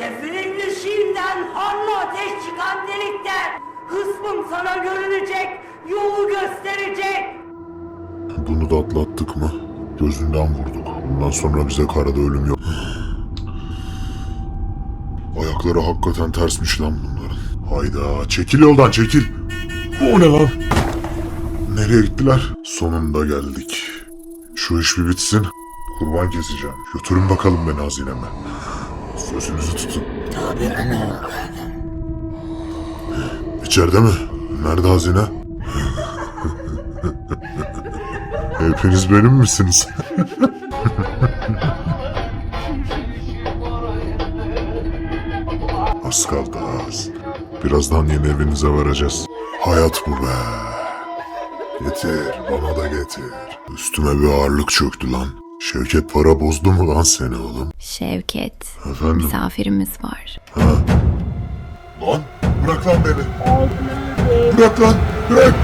Defirin ışığından harlı ateş çıkan delikten kısmım sana görünecek, yolu gösterecek. Bunu da atlattık mı? Gözünden vurduk. Bundan sonra bize karada ölüm yok. Ayakları hakikaten tersmiş lan bunların. Hayda çekil yoldan çekil. O ne lan? Nereye gittiler? Sonunda geldik. Şu iş bir bitsin. Kurban keseceğim. Götürün bakalım beni hazineme. Sözünüzü tutun. Tabii ana. İçeride mi? Nerede hazine? Hepiniz benim misiniz? az kaldı az. Birazdan yeni evinize varacağız. Hayat bu be. Getir, bana da getir. Üstüme bir ağırlık çöktü lan. Şevket para bozdu mu lan seni oğlum? Şevket, Efendim? misafirimiz var. Lan bırak lan beni. Bırak lan bırak.